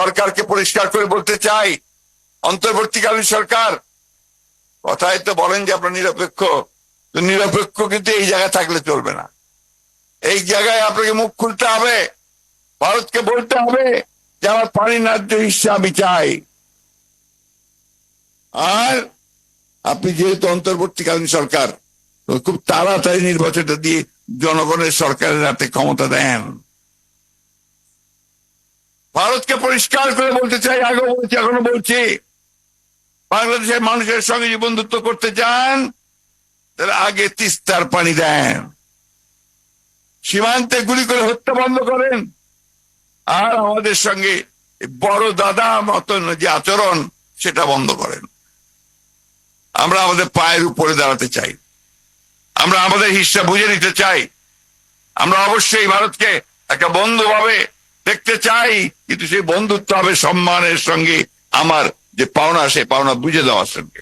সরকারকে পরিষ্কার করে বলতে চাই, অন্তর্বর্তীকালীন সরকার। কথায় তো বলেন যে আপনার নিরপেক্ষ। নিরপেক্ষ কিন্তু এই জায়গায় থাকলে চলবে না। এই জায়গায় আপনাকে মুখ খুলতে হবে, ভারতকে বলতে হবে যে আমার পানি ন্যায্য হিসা আমি চাই। আর আপনি যেহেতু অন্তর্বর্তীকালীন সরকার খুব তাড়াতাড়ি নির্বাচনটা দিয়ে জনগণের সরকারের হাতে ক্ষমতা দেন। ভারতকে পরিষ্কার করে বলতে চাই আগে বলছি, এখনও বলছি, বাংলাদেশের মানুষের সঙ্গে যে বন্ধুত্ব করতে চান, তাহলে আগে তিস্তার পানি দেন। সীমান্তে গুলি করে হত্যা বন্ধ করেন। আর আমাদের সঙ্গে বড় দাদা মতন যে আচরণ, সেটা বন্ধ করেন। আমরা আমাদের পায়ের উপরে দাঁড়াতে চাই। আমরা আমাদের হিসা বুঝে নিতে চাই। আমরা অবশ্যই ভারতকে একটা বন্ধু ভাবে দেখতে চাই, কিন্তু সেই বন্ধুত্ব হবে সম্মানের সঙ্গে। আমার যে পাওনা সে পাওনা বুঝে দেওয়ার সঙ্গে।